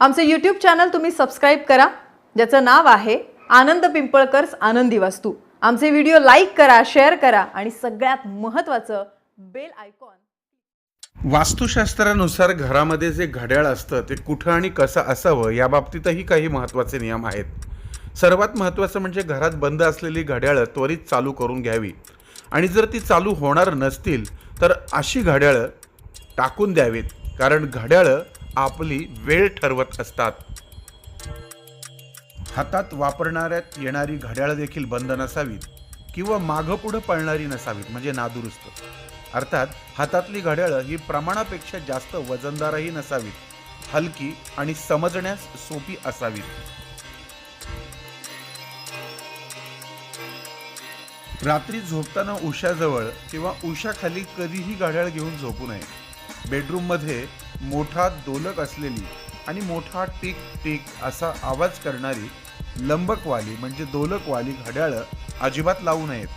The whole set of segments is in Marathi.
आमचे यूट्यूब चॅनल तुम्ही सबस्क्राईब करा. ज्याचं नाव आहे आनंद पिंपळकर्स आनंदी वास्तू. आमचे व्हिडिओ लाईक करा शेअर करा आणि सगळ्यात महत्त्वाचं बेल आयकॉन वास्तुशास्त्रानुसार घरामध्ये जे घड्याळ असतं ते कुठं आणि कसं असावं या बाबतीतही काही महत्त्वाचे नियम आहेत. सर्वात महत्त्वाचं म्हणजे घरात बंद असलेली घड्याळं त्वरित चालू करून घ्यावी. आणि जर ती चालू होणार नसतील तर अशी घड्याळं टाकून द्यावीत. कारण घड्याळं आपली वेळ ठरवत असतात. हातात वापरणाऱ्यात येणारी घड्याळ देखील बंद नसावीत किंवा मागं पुढं पळणारी नसावीत म्हणजे नादुरुस्त. अर्थात हातातली घड्याळं ही प्रमाणापेक्षा जास्त वजनदारही नसावीत हलकी आणि समजण्यास सोपी असावीत. रात्री झोपताना उशाजवळ किंवा उशाखाली कधीही घड्याळ घेऊन झोपू नये. बेडरूममध्ये मोठा दोलक असलेली आणि मोठा टिक टिक असा आवाज करणारी लंबकवाली म्हणजे दोलकवाली घड्याळं अजिबात लावू नयेत.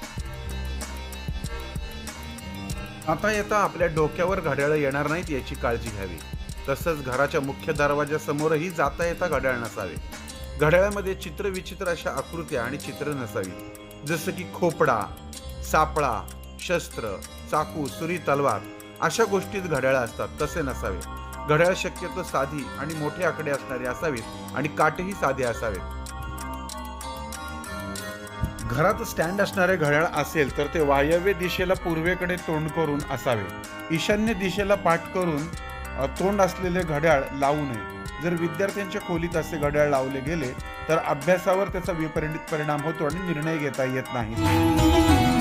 आता येता आपल्या डोक्यावर घड्याळं येणार नाहीत याची काळजी घ्यावी. तसंच घराच्या मुख्य दरवाजासमोरही जाता येता घड्याळ नसावे. घड्याळामध्ये चित्रविचित्र अशा आकृत्या आणि चित्र नसावी. जसं की खोपडा सापळा शस्त्र चाकू सुरी तलवार अशा गोष्टीत घड्याळ असतात. तसे नसावे. घड्याळ शक्यतो साधी आणि मोठे आकडे असणारे असावेत आणि काटेही साधे असावेत घरात स्टँड असणारे घड्याळ असेल तर ते वायव्य दिशेला पूर्वेकडे तोंड करून असावे. ईशान्य दिशेला पाठ करून तोंड असलेले घड्याळ लावू नये. जर विद्यार्थ्यांच्या खोलीत असे घड्याळ लावले गेले तर अभ्यासावर त्याचा विपरीत परिणाम होतो आणि निर्णय घेता येत नाही.